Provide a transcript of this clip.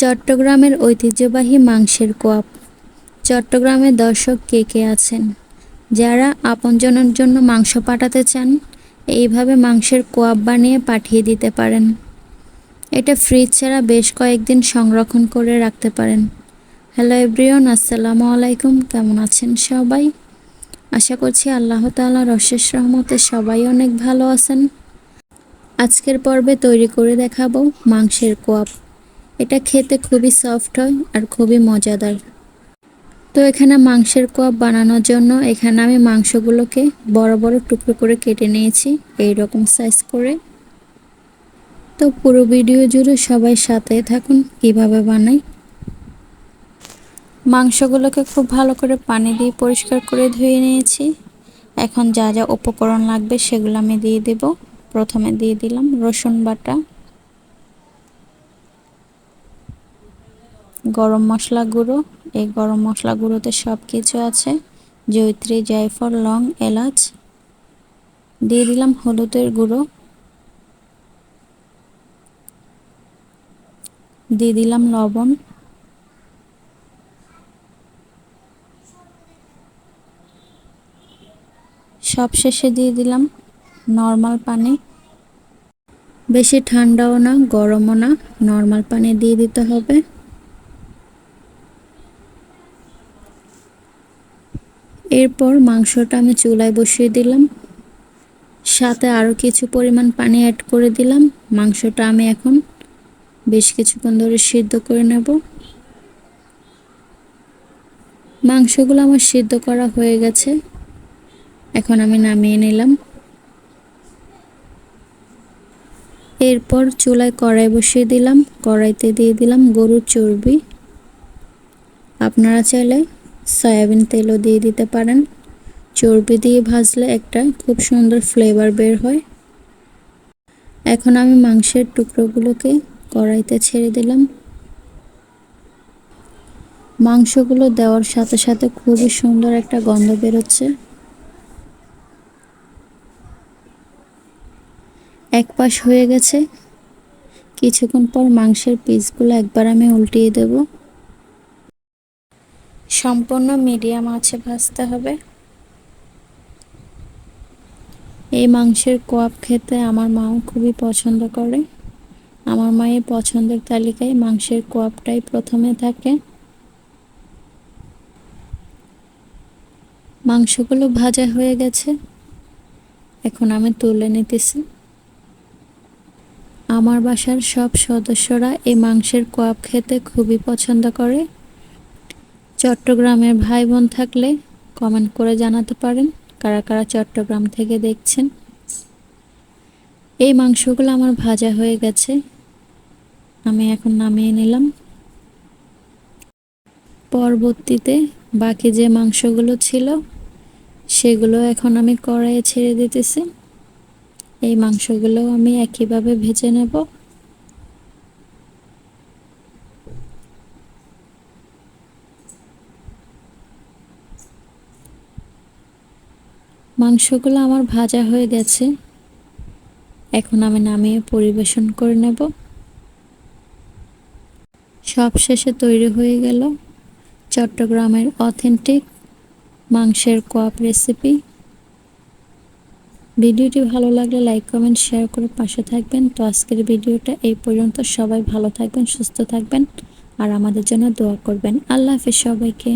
চট্টগ্রামের ঐতিহ্যবাহী মাংসের কোয়াপ। চট্টগ্রামের দর্শক কে কে আছেন? যারা আপনজনের জন্য মাংস পাঠাতে চান, এইভাবে মাংসের কোয়াপ বানিয়ে পাঠিয়ে দিতে পারেন। এটা ফ্রিজ ছাড়া বেশ কয়েকদিন সংরক্ষণ করে রাখতে পারেন। হ্যালো এভরিওন আসসালামু আলাইকুম। কেমন আছেন সবাই? আশা করছি আল্লাহ তাআলার অশেষ রহমতে সবাই অনেক ভালো আছেন। আজকের পর্বে তৈরি করে দেখাবো মাংসের কোয়াপ। এটা খেতে খুবই সফট হয় আর খুবই মজাদার। তো এখানে মাংসের কোয়াপ বানানোর জন্য এখানে আমি মাংসগুলোকে বড় বড় টুকরো করে কেটে নিয়েছি এই রকম সাইজ করে। তো পুরো ভিডিও জুড়ে সবাই সাথে থাকুন কীভাবে বানাই। মাংসগুলোকে খুব ভালো করে পানি দিয়ে পরিষ্কার করে ধুয়ে নিয়েছি। এখন যা যা উপকরণ লাগবে সেগুলো আমি দিয়ে দেব। প্রথমে দিয়ে দিলাম রসুন বাটা। গরম মশলা গুঁড়ো। এই গরম মশলা গুঁড়োতে সব কিছু আছে। জৈত্রী জায়ফল, লং, এলাচ। দিয়ে দিলাম হলুদের গুঁড়ো। দিয়ে দিলাম লবণ। সব শেষে দিয়ে দিলাম নর্মাল পানি। বেশি ঠান্ডাও না, গরমও না, নর্মাল পানি দিয়ে দিতে হবে। এরপর মাংসটা আমি চুলায় বসিয়ে দিলাম। সাথে আরও কিছু পরিমাণ পানি অ্যাড করে দিলাম। মাংসটা আমি এখন বেশ কিছুক্ষণ ধরে সিদ্ধ করে নেব। মাংসগুলো আমার সিদ্ধ করা হয়ে গেছে। এখন আমি নামিয়ে নিলাম। এরপর চুলায় কড়াই বসিয়ে দিলাম। কড়াইতে দিয়ে দিলাম গরুর চর্বি। আপনারা চাইলে সয়াবিন তেলও দিয়ে দিতে পারেন। চর্বি দিয়ে ভাজলে একটা খুব সুন্দর ফ্লেভার বের হয়। এখন আমি মাংসের টুকরোগুলোকে কড়াইতে ছেড়ে দিলাম। মাংসগুলো দেওয়ার সাথে সাথে খুবই সুন্দর একটা গন্ধ বেরোচ্ছে। এক পাশ হয়ে গেছে। কিছুক্ষণ পর মাংসের পিসগুলো একবার আমি উল্টিয়ে দেব। সম্পূর্ণ মিডিয়াম আছে, ভাজতে হবে। এই মাংসের কোয়াপ খেতে আমার মাও খুবই পছন্দ করে। আমার মায়ের পছন্দের তালিকায় মাংসের কোয়াপটাই প্রথমে থাকে। মাংসগুলো ভাজা হয়ে গেছে। এখন আমি তুলে নিতেছি। আমার বাসার সব সদস্যরা এই মাংসের কোয়াপ খেতে খুবই পছন্দ করে। চট্টগ্রামের ভাই বোন থাকলে কমেন্ট করে জানাতে পারেন। কারা কারা চট্টগ্রাম থেকে দেখছেন? এই মাংসগুলো আমার ভাজা হয়ে গেছে। আমি এখন নামিয়ে নিলাম। পরবর্তীতে বাকি যে মাংসগুলো ছিল, সেগুলো এখন আমি কড়াইয়ে ছেড়ে দিতেছি। এই মাংসগুলো আমি একইভাবে ভেজে নেব। মাংসগুলো আমার ভাজা হয়ে গেছে। এখন আমি নামিয়ে পরিবেশন করে নেব। সব শেষে তৈরি হয়ে গেল চট্টগ্রামের অথেন্টিক মাংসের কোয়াপ রেসিপি। ভিডিওটি ভালো লাগলে লাইক, কমেন্ট, শেয়ার করে পাশে থাকবেন। তো আজকের ভিডিওটা এই পর্যন্ত। সবাই ভালো থাকবেন, সুস্থ থাকবেন। আর আমাদের জন্য দোয়া করবেন। আল্লাহ হাফিজ সবাইকে।